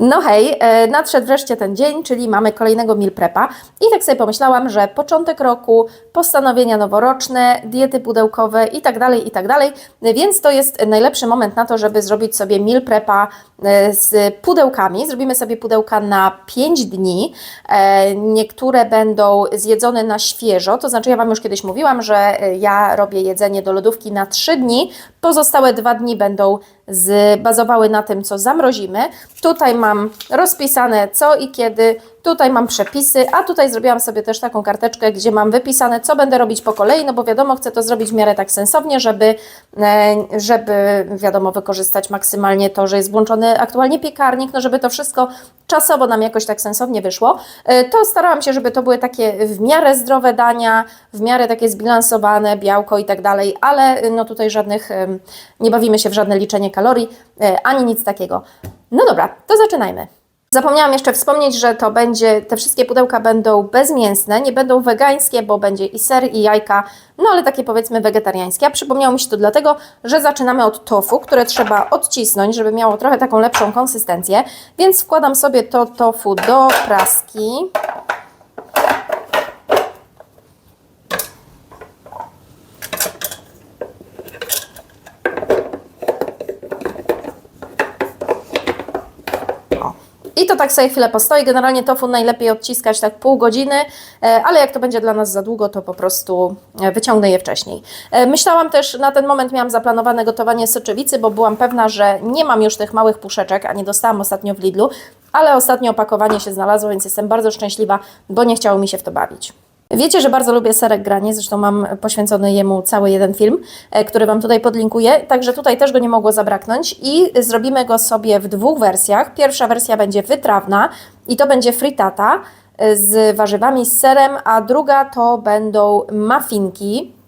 No hej, e, nadszedł wreszcie ten dzień, czyli mamy kolejnego meal prepa i tak sobie pomyślałam, że początek roku, postanowienia noworoczne, diety pudełkowe i tak dalej, i tak dalej, więc to jest najlepszy moment na to, żeby zrobić sobie meal prepa e, z pudełkami. Zrobimy sobie pudełka na 5 dni. E, Niektóre będą zjedzone na świeżo, to znaczy ja Wam już kiedyś mówiłam, że ja robię jedzenie do lodówki na 3 dni, pozostałe dwa dni będą zbazowały na tym, co zamrozimy. Tutaj mam rozpisane co i kiedy, tutaj mam przepisy, a tutaj zrobiłam sobie też taką karteczkę, gdzie mam wypisane, co będę robić po kolei, no bo wiadomo, chcę to zrobić w miarę tak sensownie, żeby, e, żeby wiadomo, wykorzystać maksymalnie to, że jest włączony aktualnie piekarnik, no żeby to wszystko czasowo nam jakoś tak sensownie wyszło. E, To starałam się, żeby to były takie w miarę zdrowe dania, w miarę takie zbilansowane, białko i tak dalej, ale no tutaj żadnych, nie bawimy się w żadne liczenie kalorii, e, ani nic takiego. No dobra, to zaczynajmy. Zapomniałam jeszcze wspomnieć, że to będzie, te wszystkie pudełka będą bezmięsne, nie będą wegańskie, bo będzie i ser, i jajka, no ale takie powiedzmy wegetariańskie. A przypomniało mi się to dlatego, że zaczynamy od tofu, które trzeba odcisnąć, żeby miało trochę taką lepszą konsystencję, więc wkładam sobie to tofu do praski. To tak sobie chwilę postoi. Generalnie tofu najlepiej odciskać tak pół godziny, e, ale jak to będzie dla nas za długo, to po prostu e, wyciągnę je wcześniej. E, Myślałam też, na ten moment miałam zaplanowane gotowanie soczewicy, bo byłam pewna, że nie mam już tych małych puszeczek, a nie dostałam ostatnio w Lidlu, ale ostatnio opakowanie się znalazło, więc jestem bardzo szczęśliwa, bo nie chciało mi się w to bawić. Wiecie, że bardzo lubię serek granie, zresztą mam poświęcony jemu cały jeden film, e, który Wam tutaj podlinkuję, także tutaj też go nie mogło zabraknąć i zrobimy go sobie w dwóch wersjach. Pierwsza wersja będzie wytrawna i to będzie frittata e, z warzywami, z serem, a druga to będą muffinki, e,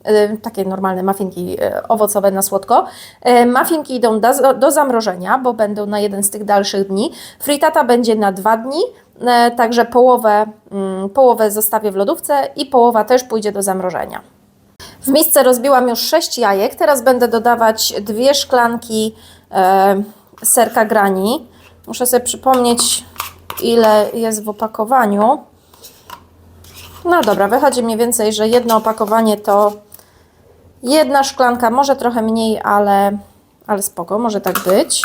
takie normalne muffinki e, owocowe na słodko. E, Muffinki idą do, zamrożenia, bo będą na jeden z tych dalszych dni. Frittata będzie na dwa dni, e, także połowę, mm, połowę zostawię w lodówce i połowa też pójdzie do zamrożenia. W misce rozbiłam już 6 jajek. Teraz będę dodawać dwie szklanki e, serka grani. Muszę sobie przypomnieć, ile jest w opakowaniu. No dobra, wychodzi mniej więcej, że jedno opakowanie to jedna szklanka, może trochę mniej, ale, ale spoko, może tak być.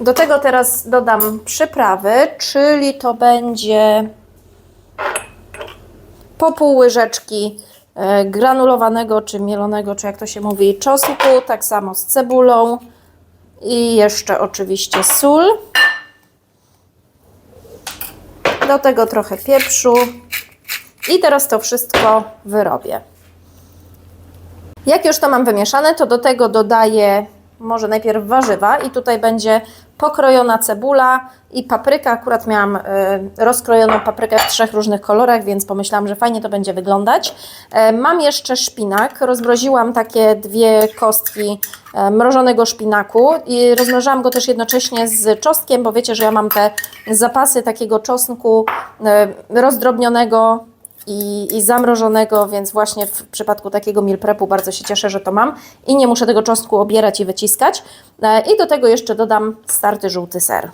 Do tego teraz dodam przyprawy, czyli to będzie po pół łyżeczki granulowanego czy mielonego, czy jak to się mówi, czosnku, tak samo z cebulą i jeszcze oczywiście sól. Do tego trochę pieprzu i teraz to wszystko wyrobię. Jak już to mam wymieszane, to do tego dodaję może najpierw warzywa i tutaj będzie pokrojona cebula i papryka. Akurat miałam y, rozkrojoną paprykę w trzech różnych kolorach, więc pomyślałam, że fajnie to będzie wyglądać. E, mam jeszcze szpinak. Rozmroziłam takie dwie kostki e, mrożonego szpinaku i rozmroziłam go też jednocześnie z czosnkiem, bo wiecie, że ja mam te zapasy takiego czosnku e, rozdrobnionego i, i zamrożonego, więc właśnie w przypadku takiego meal prepu bardzo się cieszę, że to mam i nie muszę tego czosnku obierać i wyciskać. E, I do tego jeszcze dodam starty żółty ser.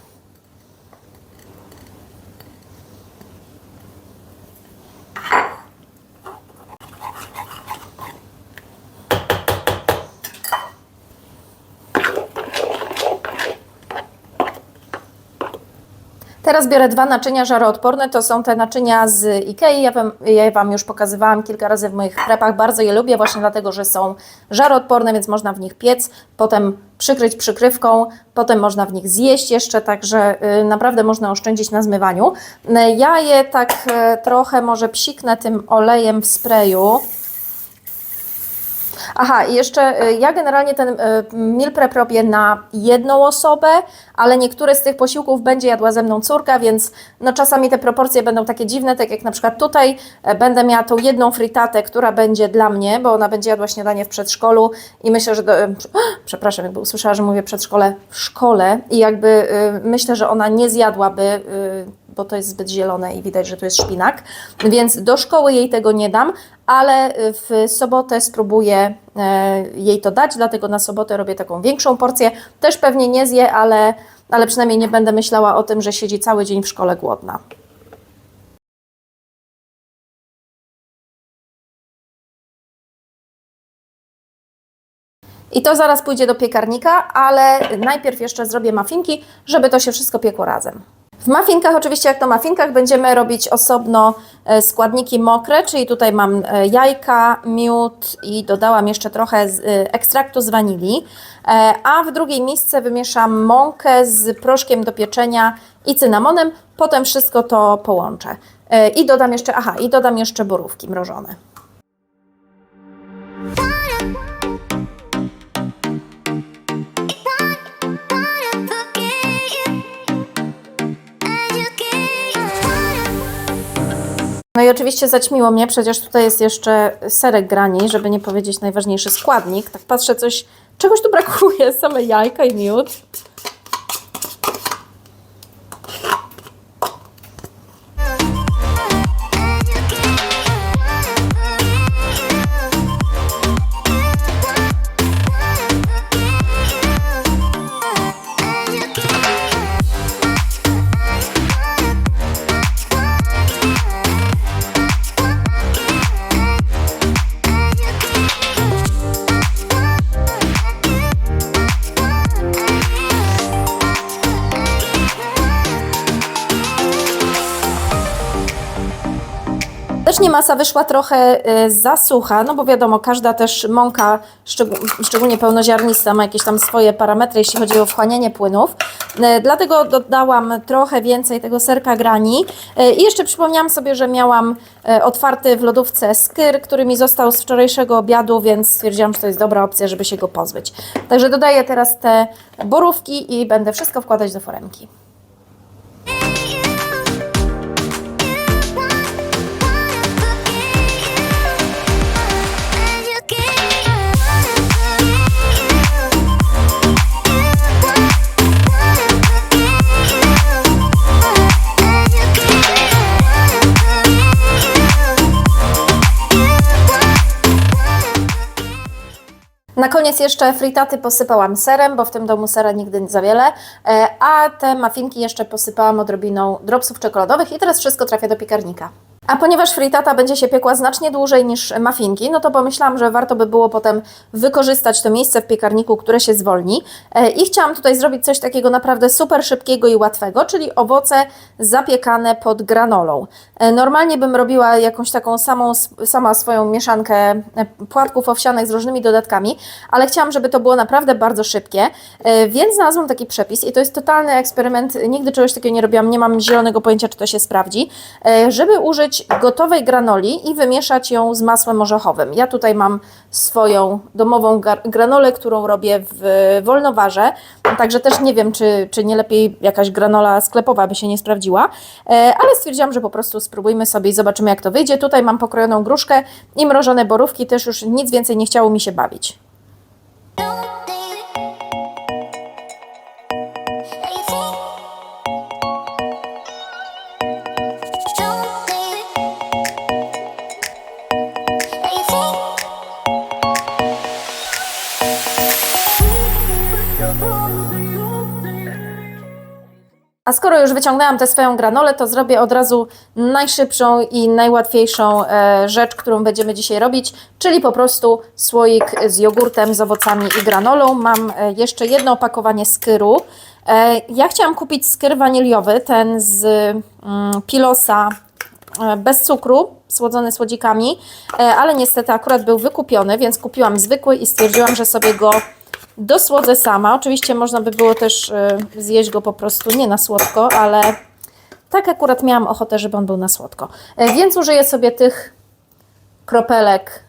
Teraz biorę dwa naczynia żaroodporne, to są te naczynia z Ikei, ja wam, ja Wam już pokazywałam kilka razy w moich prepach, bardzo je lubię właśnie dlatego, że są żaroodporne, więc można w nich piec, potem przykryć przykrywką, potem można w nich zjeść jeszcze, także y, naprawdę można oszczędzić na zmywaniu. Y, Ja je tak y, trochę może psiknę tym olejem w sprayu, Aha, i jeszcze ja generalnie ten meal prep robię na jedną osobę, ale niektóre z tych posiłków będzie jadła ze mną córka, więc no czasami te proporcje będą takie dziwne, tak jak na przykład tutaj e, będę miała tą jedną fritatę, która będzie dla mnie, bo ona będzie jadła śniadanie w przedszkolu i myślę, że, do, e, przepraszam, jakby usłyszała, że mówię przedszkole w szkole i jakby y, myślę, że ona nie zjadłaby bo to jest zbyt zielone i widać, że tu jest szpinak. Więc do szkoły jej tego nie dam, ale w sobotę spróbuję e, jej to dać, dlatego na sobotę robię taką większą porcję. Też pewnie nie zje, ale, ale przynajmniej nie będę myślała o tym, że siedzi cały dzień w szkole głodna. I to zaraz pójdzie do piekarnika, ale najpierw jeszcze zrobię muffinki, żeby to się wszystko piekło razem. W muffinkach, oczywiście jak to muffinkach, będziemy robić osobno e, składniki mokre, czyli tutaj mam e, jajka, miód i dodałam jeszcze trochę e, ekstraktu z wanilii, a w drugiej misce wymieszam mąkę z proszkiem do pieczenia i cynamonem, potem wszystko to połączę. I dodam jeszcze, aha, i dodam jeszcze borówki mrożone. Oczywiście zaćmiło mnie, przecież tutaj jest jeszcze serek grani, żeby nie powiedzieć najważniejszy składnik. Tak patrzę, coś, czegoś tu brakuje, same jajka i miód. Masa wyszła trochę y, za sucha, no bo wiadomo, każda też mąka, szczeg- szczególnie pełnoziarnista, ma jakieś tam swoje parametry, jeśli chodzi o wchłanianie płynów. Y, Dlatego dodałam trochę więcej tego serka grani. Y, I jeszcze przypomniałam sobie, że miałam otwarty w lodówce skyr, który mi został z wczorajszego obiadu, więc stwierdziłam, że to jest dobra opcja, żeby się go pozbyć. Także dodaję teraz te borówki i będę wszystko wkładać do foremki. Na koniec jeszcze fritaty posypałam serem, bo w tym domu sera nigdy za wiele, e, a te muffinki jeszcze posypałam odrobiną dropsów czekoladowych i teraz wszystko trafia do piekarnika. A ponieważ fritata będzie się piekła znacznie dłużej niż muffinki, no to pomyślałam, że warto by było potem wykorzystać to miejsce w piekarniku, które się zwolni. E, I chciałam tutaj zrobić coś takiego naprawdę super szybkiego i łatwego, czyli owoce zapiekane pod granolą. E, Normalnie bym robiła jakąś taką samą, sama swoją mieszankę e, płatków owsianych z różnymi dodatkami, ale chciałam, żeby to było naprawdę bardzo szybkie, więc znalazłam taki przepis i to jest totalny eksperyment. Nigdy czegoś takiego nie robiłam, nie mam zielonego pojęcia, czy to się sprawdzi, żeby użyć gotowej granoli i wymieszać ją z masłem orzechowym. Ja tutaj mam swoją domową granolę, którą robię w wolnowarze, także też nie wiem, czy, czy nie lepiej jakaś granola sklepowa by się nie sprawdziła, e, ale stwierdziłam, że po prostu spróbujmy sobie i zobaczymy, jak to wyjdzie. Tutaj mam pokrojoną gruszkę i mrożone borówki, też już nic więcej nie chciało mi się bawić. A skoro już wyciągnęłam tę swoją granolę, to zrobię od razu najszybszą i najłatwiejszą e, rzecz, którą będziemy dzisiaj robić, czyli po prostu słoik z jogurtem, z owocami i granolą. Mam e, jeszcze jedno opakowanie skyru. E, ja chciałam kupić skyr waniliowy, ten z mm, Pilosa bez cukru, słodzony słodzikami, ale niestety akurat był wykupiony, więc kupiłam zwykły i stwierdziłam, że sobie go dosłodzę sama. Oczywiście można by było też e, zjeść go po prostu nie na słodko, ale tak akurat miałam ochotę, żeby on był na słodko. E, Więc użyję sobie tych kropelek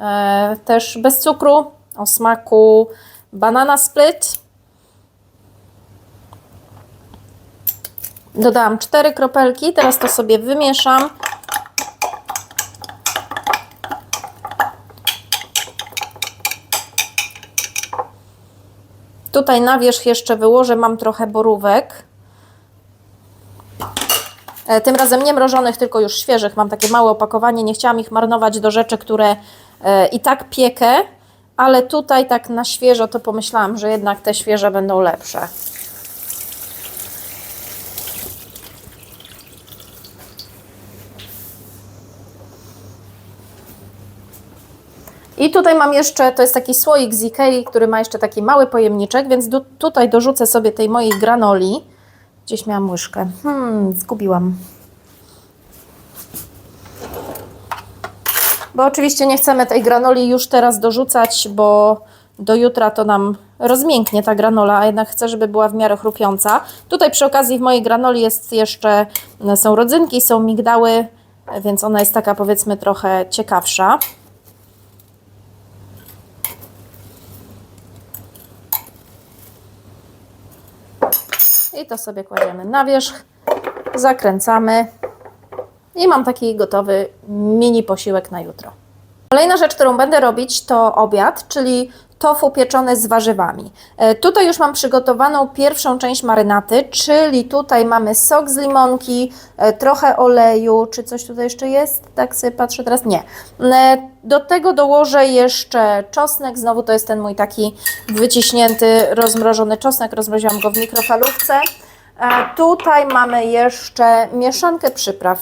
e, też bez cukru, o smaku banana split. Dodałam cztery kropelki, teraz to sobie wymieszam. Tutaj na wierzch jeszcze wyłożę, mam trochę borówek. E, Tym razem nie mrożonych, tylko już świeżych. Mam takie małe opakowanie. Nie chciałam ich marnować do rzeczy, które e, i tak piekę, ale tutaj tak na świeżo to pomyślałam, że jednak te świeże będą lepsze. I tutaj mam jeszcze, to jest taki słoik z Ikei, który ma jeszcze taki mały pojemniczek, więc du- tutaj dorzucę sobie tej mojej granoli. Gdzieś miałam łyżkę. Hmm, zgubiłam. Bo oczywiście nie chcemy tej granoli już teraz dorzucać, bo do jutra to nam rozmięknie ta granola, a jednak chcę, żeby była w miarę chrupiąca. Tutaj przy okazji w mojej granoli jest jeszcze, są rodzynki, są migdały, więc ona jest taka powiedzmy trochę ciekawsza. I to sobie kładziemy na wierzch, zakręcamy i mam taki gotowy mini posiłek na jutro. Kolejna rzecz, którą będę robić, to obiad, czyli tofu pieczone z warzywami. E, Tutaj już mam przygotowaną pierwszą część marynaty, czyli tutaj mamy sok z limonki, e, trochę oleju, czy coś tutaj jeszcze jest? Tak sobie patrzę teraz, nie. E, Do tego dołożę jeszcze czosnek, znowu to jest ten mój taki wyciśnięty, rozmrożony czosnek, rozmroziłam go w mikrofalówce. Tutaj mamy jeszcze mieszankę przypraw.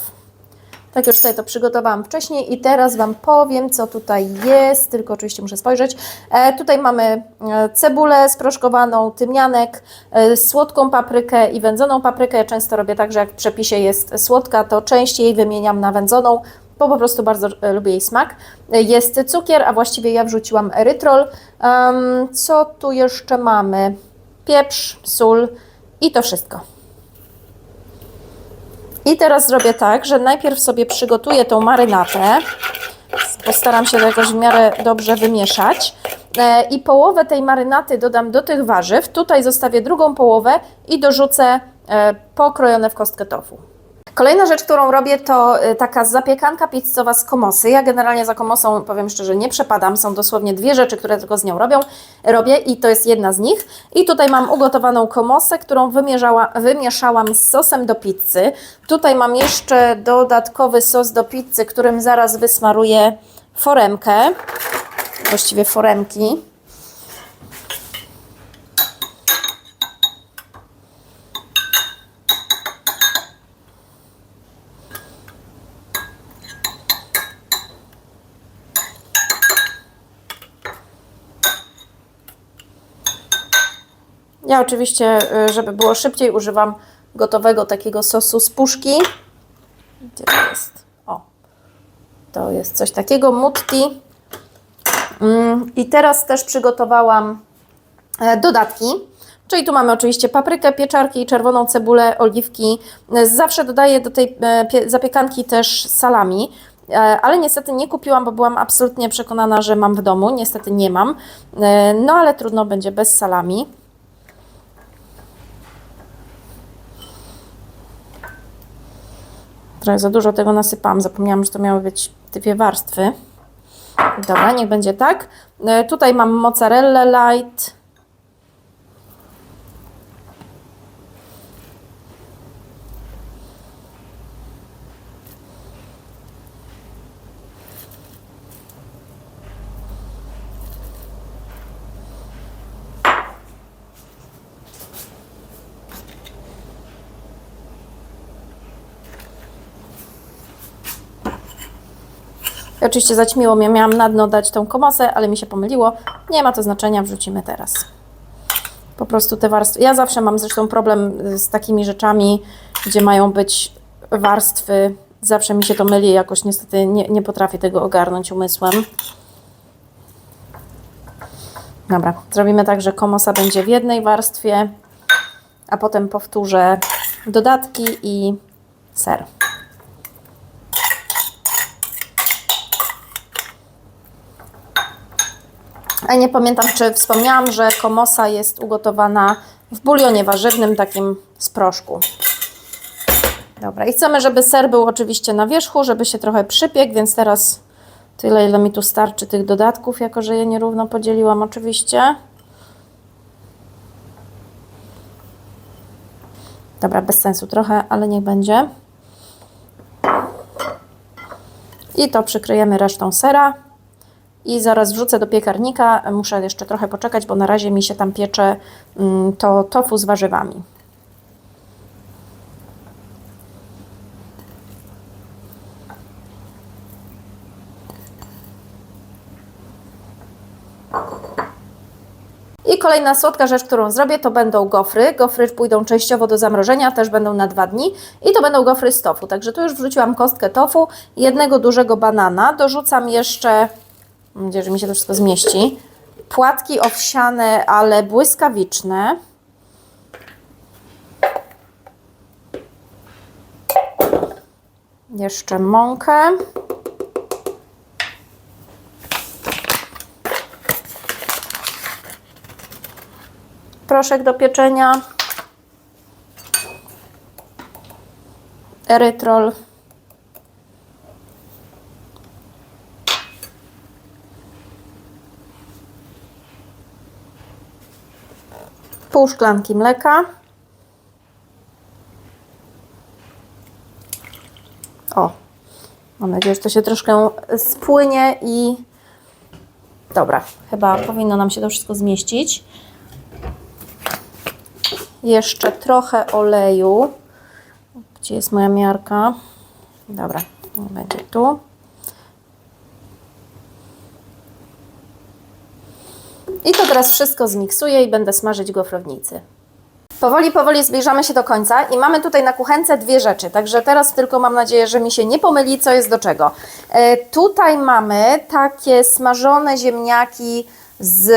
Tak już sobie to przygotowałam wcześniej i teraz Wam powiem, co tutaj jest, tylko oczywiście muszę spojrzeć. E, tutaj mamy e, cebulę sproszkowaną, tymianek, e, słodką paprykę i wędzoną paprykę. Ja często robię tak, że jak w przepisie jest słodka, to częściej wymieniam na wędzoną, bo po prostu bardzo e, lubię jej smak. E, Jest cukier, a właściwie ja wrzuciłam erytrol. Em, co tu jeszcze mamy? Pieprz, sól i to wszystko. I teraz zrobię tak, że najpierw sobie przygotuję tą marynatę. Postaram się to jakoś w miarę dobrze wymieszać. E, I połowę tej marynaty dodam do tych warzyw. Tutaj zostawię drugą połowę i dorzucę e, pokrojone w kostkę tofu. Kolejna rzecz, którą robię, to y, taka zapiekanka pizzowa z komosy. Ja generalnie za komosą, powiem szczerze, nie przepadam. Są dosłownie dwie rzeczy, które tylko z nią robią, robię i to jest jedna z nich. I tutaj mam ugotowaną komosę, którą wymieszałam z sosem do pizzy. Tutaj mam jeszcze dodatkowy sos do pizzy, którym zaraz wysmaruję foremkę, właściwie foremki. Ja oczywiście, y, żeby było szybciej, używam gotowego takiego sosu z puszki. Gdzie to jest? O, to jest coś takiego, mutti. Mm, I teraz też przygotowałam e, dodatki. Czyli tu mamy oczywiście paprykę, pieczarki, czerwoną cebulę, oliwki. Zawsze dodaję do tej e, pie- zapiekanki też salami, e, ale niestety nie kupiłam, bo byłam absolutnie przekonana, że mam w domu. Niestety nie mam. No ale trudno będzie bez salami. Trochę za dużo tego nasypałam. Zapomniałam, że to miały być dwie warstwy. Dobra, niech będzie tak. E, Tutaj mam mozzarella light. I oczywiście zaćmiło mnie, miałam na dno dać tą komosę, ale mi się pomyliło. Nie ma to znaczenia, wrzucimy teraz. Po prostu te warstwy. Ja zawsze mam zresztą problem z takimi rzeczami, gdzie mają być warstwy. Zawsze mi się to myli, jakoś niestety nie, nie potrafię tego ogarnąć umysłem. Dobra, zrobimy tak, że komosa będzie w jednej warstwie, a potem powtórzę dodatki i ser. Nie pamiętam, czy wspomniałam, że komosa jest ugotowana w bulionie warzywnym, takim z proszku. Dobra, i chcemy, żeby ser był oczywiście na wierzchu, żeby się trochę przypiekł, więc teraz tyle, ile mi tu starczy tych dodatków, jako że je nierówno podzieliłam oczywiście. Dobra, bez sensu trochę, ale niech będzie. I to przykryjemy resztą sera. I zaraz wrzucę do piekarnika. Muszę jeszcze trochę poczekać, bo na razie mi się tam piecze mm, to tofu z warzywami. I kolejna słodka rzecz, którą zrobię, to będą gofry. Gofry pójdą częściowo do zamrożenia, też będą na dwa dni. I to będą gofry z tofu. Także tu już wrzuciłam kostkę tofu, jednego dużego banana. Dorzucam jeszcze, mam nadzieję, że mi się to wszystko zmieści, płatki owsiane, ale błyskawiczne. Jeszcze mąkę. proszek do pieczenia, erytrol, pół szklanki mleka, o, mam nadzieję, że to się troszkę spłynie i dobra, chyba powinno nam się to wszystko zmieścić jeszcze trochę oleju. Gdzie jest moja miarka? Dobra, będzie tu. I to teraz wszystko zmiksuję i będę smażyć gofrownicy. Powoli, powoli zbliżamy się do końca i mamy tutaj na kuchence dwie rzeczy, także teraz tylko mam nadzieję, że mi się nie pomyli, co jest do czego. E, tutaj mamy takie smażone ziemniaki z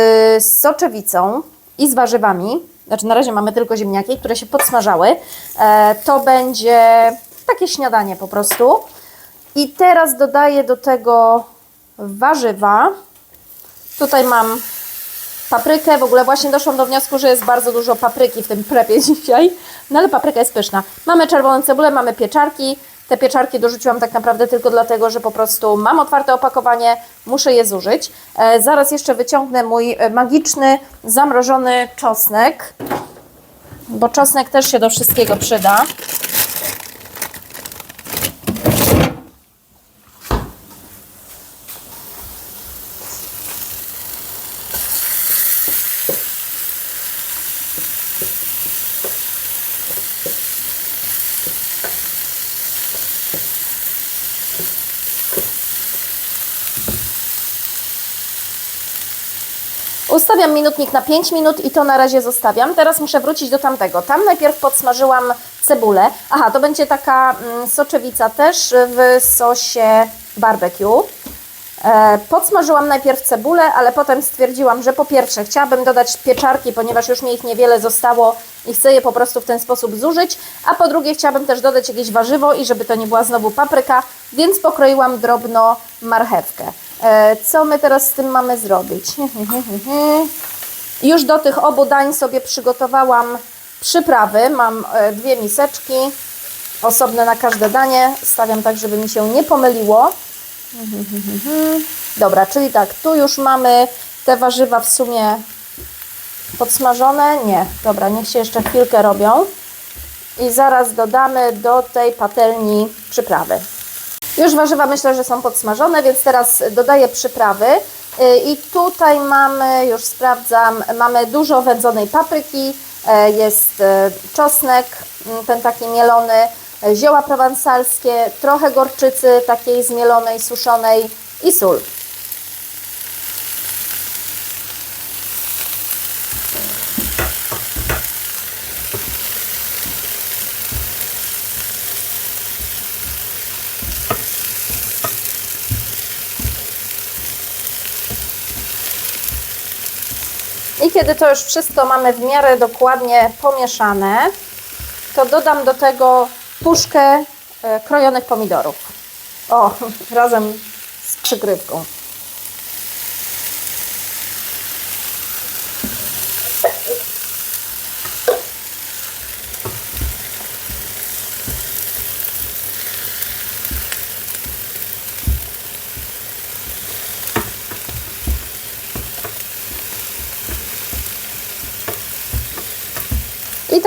soczewicą i z warzywami znaczy na razie mamy tylko ziemniaki, które się podsmażały. E, to będzie takie śniadanie po prostu. I teraz dodaję do tego warzywa. Tutaj mam paprykę. W ogóle właśnie doszłam do wniosku, że jest bardzo dużo papryki w tym prepie dzisiaj. No ale papryka jest pyszna. Mamy czerwoną cebulę, mamy pieczarki. Te pieczarki dorzuciłam tak naprawdę tylko dlatego, że po prostu mam otwarte opakowanie, muszę je zużyć. E, zaraz jeszcze wyciągnę mój e, magiczny, zamrożony czosnek, bo czosnek też się do wszystkiego przyda. Ustawiam minutnik na 5 minut i to na razie zostawiam. Teraz muszę wrócić do tamtego. Tam najpierw podsmażyłam cebulę. Aha, to będzie taka mm, soczewica też w sosie barbecue. E, podsmażyłam najpierw cebulę, ale potem stwierdziłam, że po pierwsze chciałabym dodać pieczarki, ponieważ już mi ich niewiele zostało i chcę je po prostu w ten sposób zużyć, a po drugie chciałabym też dodać jakieś warzywo i żeby to nie była znowu papryka, więc pokroiłam drobno marchewkę. E, co my teraz z tym mamy zrobić? Już do tych obu dań sobie przygotowałam przyprawy. Mam e, dwie miseczki, osobne na każde danie. Stawiam tak, żeby mi się nie pomyliło. Dobra, czyli tak, tu już mamy te warzywa w sumie podsmażone. Nie, dobra, niech się jeszcze chwilkę robią. I zaraz dodamy do tej patelni przyprawy. Już warzywa myślę, że są podsmażone, więc teraz dodaję przyprawy. Y, I tutaj mamy, już sprawdzam, mamy dużo wędzonej papryki, y, jest y, czosnek, mm, ten taki mielony, zioła prowansalskie, trochę gorczycy takiej zmielonej, suszonej i sól. Kiedy to już wszystko mamy w miarę dokładnie pomieszane, to dodam do tego puszkę e, krojonych pomidorów. O, razem z przykrywką.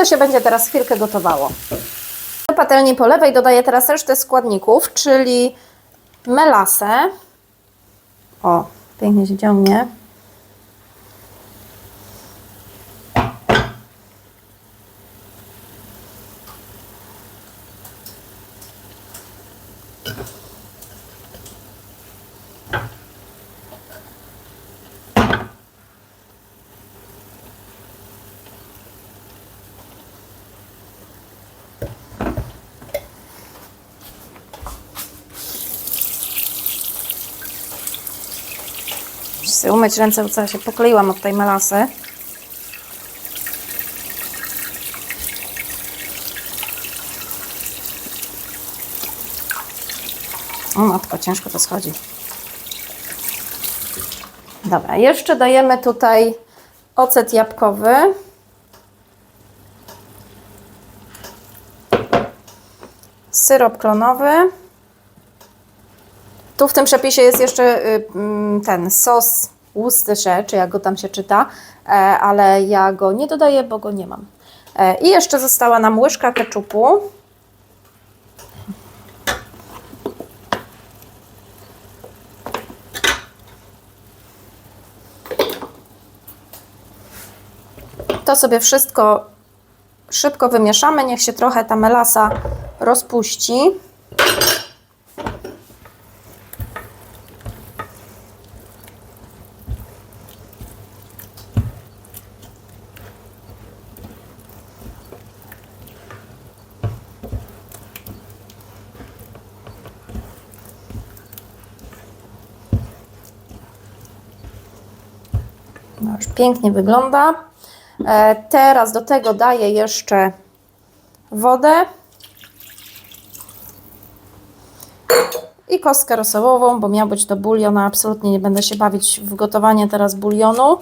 Się będzie teraz chwilkę gotowało. Do patelni po lewej dodaję teraz resztę składników, czyli melasę. O, pięknie się ciągnie. Sobie umyć ręce, bo cała się pokleiłam od tej melasy. O matko, ciężko to schodzi. Dobra, jeszcze dajemy tutaj ocet jabłkowy. Syrop klonowy. Tu w tym przepisie jest jeszcze y, mm, ten sos Worcestershire, czy jak go tam się czyta, e, ale ja go nie dodaję, bo go nie mam. E, I jeszcze została nam łyżka keczupu. To sobie wszystko szybko wymieszamy, niech się trochę ta melasa rozpuści. Pięknie wygląda. E, teraz do tego daję jeszcze wodę i kostkę rosołową, bo miał być to bulion, a absolutnie nie będę się bawić w gotowanie teraz bulionu.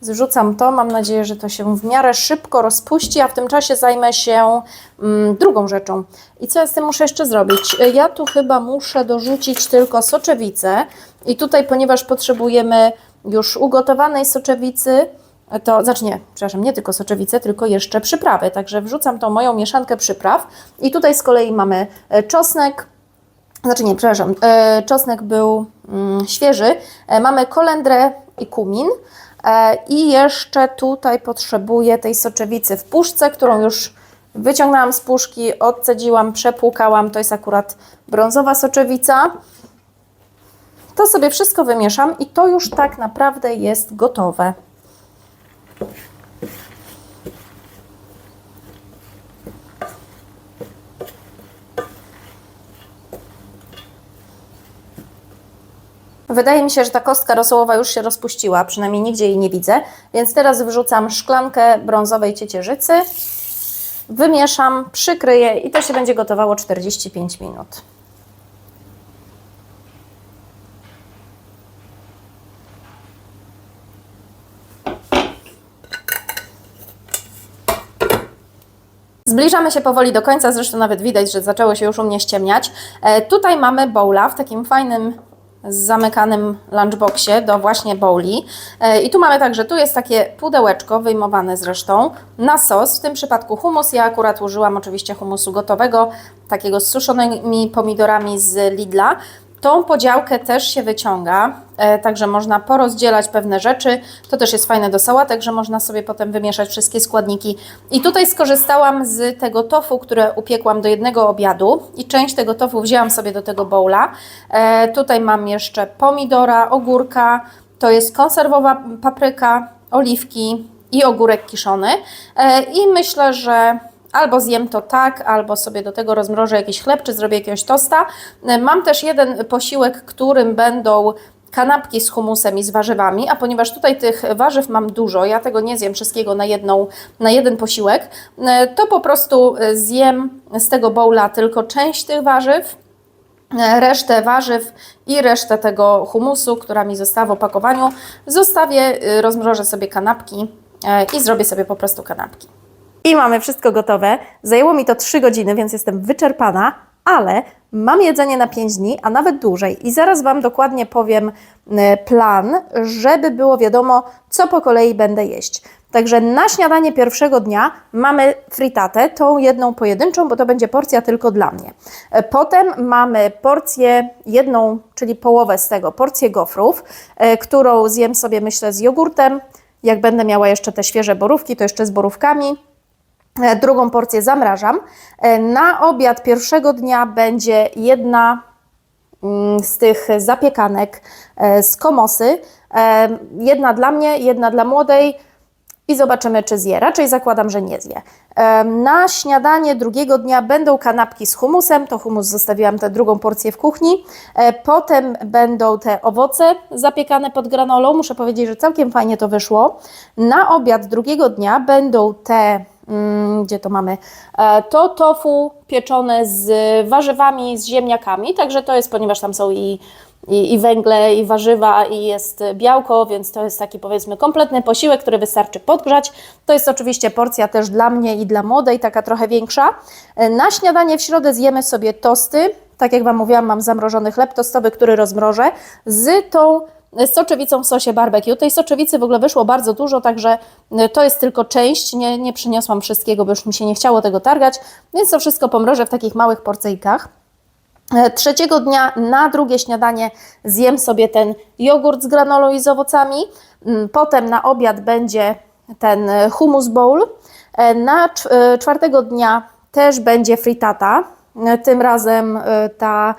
Zrzucam to, mam nadzieję, że to się w miarę szybko rozpuści, a w tym czasie zajmę się mm, drugą rzeczą. I co ja z tym muszę jeszcze zrobić? E, Ja tu chyba muszę dorzucić tylko soczewicę i tutaj, ponieważ potrzebujemy już ugotowanej soczewicy, to znaczy nie, przepraszam, nie tylko soczewicę, tylko jeszcze przyprawy. Także wrzucam tą moją mieszankę przypraw. I tutaj z kolei mamy e, czosnek, znaczy nie, przepraszam, e, czosnek był mm, świeży, e, mamy kolendrę i kumin. I jeszcze tutaj potrzebuję tej soczewicy w puszce, którą już wyciągnęłam z puszki, odcedziłam, przepłukałam, to jest akurat brązowa soczewica. To sobie wszystko wymieszam i to już tak naprawdę jest gotowe. Wydaje mi się, że ta kostka rosołowa już się rozpuściła, przynajmniej nigdzie jej nie widzę, więc teraz wrzucam szklankę brązowej ciecierzycy, wymieszam, przykryję i to się będzie gotowało 45 minut. Zbliżamy się powoli do końca, zresztą nawet widać, że zaczęło się już u mnie ściemniać. E, tutaj mamy bowla w takim fajnym zamykanym lunchboxie do właśnie bowli. E, I tu mamy także, tu jest takie pudełeczko, wyjmowane zresztą, na sos, w tym przypadku humus. Ja akurat użyłam oczywiście humusu gotowego, takiego z suszonymi pomidorami z Lidla. Tą podziałkę też się wyciąga, e, także można porozdzielać pewne rzeczy. To też jest fajne do sałatek, że można sobie potem wymieszać wszystkie składniki. I tutaj skorzystałam z tego tofu, które upiekłam do jednego obiadu i część tego tofu wzięłam sobie do tego bowla. E, tutaj mam jeszcze pomidora, ogórka, to jest konserwowa papryka, oliwki i ogórek kiszony. E, I myślę, że Albo zjem to tak, albo sobie do tego rozmrożę jakiś chleb, czy zrobię jakiegoś tosta. E, Mam też jeden posiłek, którym będą kanapki z humusem i z warzywami, a ponieważ tutaj tych warzyw mam dużo, ja tego nie zjem wszystkiego na, jedną, na jeden posiłek, e, to po prostu e, zjem z tego bowla tylko część tych warzyw, resztę warzyw i resztę tego humusu, która mi została w opakowaniu, zostawię, rozmrożę sobie kanapki i zrobię sobie po prostu kanapki. I mamy wszystko gotowe. Zajęło mi to 3 godziny, więc jestem wyczerpana, ale mam jedzenie na 5 dni, a nawet dłużej. I zaraz Wam dokładnie powiem e, plan, żeby było wiadomo, co po kolei będę jeść. Także na śniadanie pierwszego dnia mamy fritatę, tą jedną pojedynczą, bo to będzie porcja tylko dla mnie. E, Potem mamy porcję jedną, czyli połowę z tego, porcję gofrów, e, którą zjem sobie myślę z jogurtem. Jak będę miała jeszcze te świeże borówki, to jeszcze z borówkami. E, Drugą porcję zamrażam. E, Na obiad pierwszego dnia będzie jedna mm, z tych zapiekanek e, z komosy. Jedna dla mnie, jedna dla młodej i zobaczymy, czy zje. Raczej zakładam, że nie zje. Na śniadanie drugiego dnia będą kanapki z humusem. To humus zostawiłam tę drugą porcję w kuchni. Potem będą te owoce zapiekane pod granolą. Muszę powiedzieć, że całkiem fajnie to wyszło. Na obiad drugiego dnia będą te gdzie to mamy? E, To tofu pieczone z warzywami, z ziemniakami, także to jest, ponieważ tam są i, i, i węgle, i warzywa, i jest białko, więc to jest taki powiedzmy kompletny posiłek, który wystarczy podgrzać. To jest oczywiście porcja też dla mnie i dla młodej, taka trochę większa. E, Na śniadanie w środę zjemy sobie tosty. Tak jak Wam mówiłam, mam zamrożony chleb tostowy, który rozmrożę z tą z soczewicą w sosie barbecue. Tej soczewicy w ogóle wyszło bardzo dużo, także y, to jest tylko część. Nie, nie przyniosłam wszystkiego, bo już mi się nie chciało tego targać, więc to wszystko pomrożę w takich małych porcyjkach. E, Trzeciego dnia na drugie śniadanie zjem sobie ten jogurt z granolą i z owocami. Mm, Potem na obiad będzie ten e, hummus bowl. E, Na cz- czwartego dnia też będzie fritata. E, Tym razem ta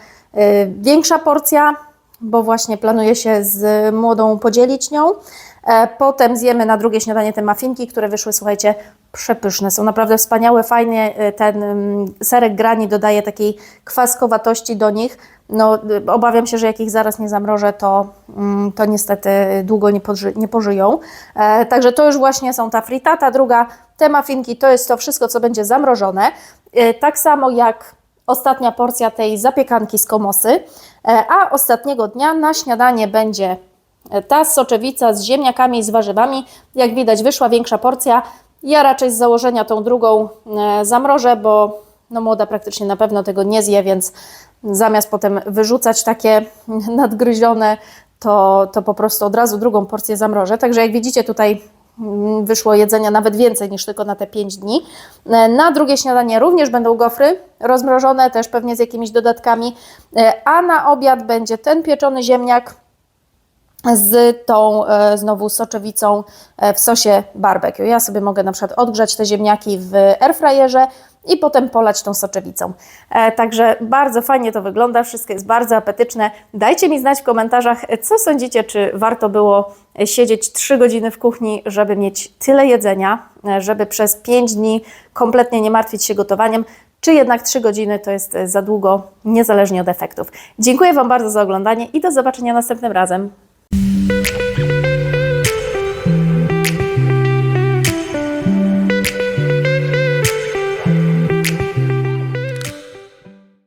większa porcja, bo właśnie planuję się z młodą podzielić nią. E, Potem zjemy na drugie śniadanie te muffinki, które wyszły, słuchajcie, przepyszne. Są naprawdę wspaniałe, fajnie e, ten mm, serek grani dodaje takiej kwaskowatości do nich. No, y, obawiam się, że jak ich zaraz nie zamrożę, to, mm, to niestety długo nie, nie pożyją. E, także to już właśnie są ta fritata. Druga, te muffinki, to jest to wszystko, co będzie zamrożone. E, tak samo jak ostatnia porcja tej zapiekanki z komosy, e, a ostatniego dnia na śniadanie będzie ta soczewica z ziemniakami i z warzywami. Jak widać, wyszła większa porcja. Ja raczej z założenia tą drugą e, zamrożę, bo no młoda praktycznie na pewno tego nie zje, więc zamiast potem wyrzucać takie nadgryzione, to, to po prostu od razu drugą porcję zamrożę. Także jak widzicie tutaj wyszło jedzenia nawet więcej niż tylko na te 5 dni. E, Na drugie śniadanie również będą gofry rozmrożone, też pewnie z jakimiś dodatkami, E, a na obiad będzie ten pieczony ziemniak, z tą e, znowu soczewicą e, w sosie barbecue. Ja sobie mogę na przykład odgrzać te ziemniaki w airfryerze i potem polać tą soczewicą. E, także bardzo fajnie to wygląda, wszystko jest bardzo apetyczne. Dajcie mi znać w komentarzach, co sądzicie, czy warto było siedzieć 3 godziny w kuchni, żeby mieć tyle jedzenia, żeby przez 5 dni kompletnie nie martwić się gotowaniem, czy jednak 3 godziny to jest za długo, niezależnie od efektów. Dziękuję Wam bardzo za oglądanie i do zobaczenia następnym razem. Mm-hmm.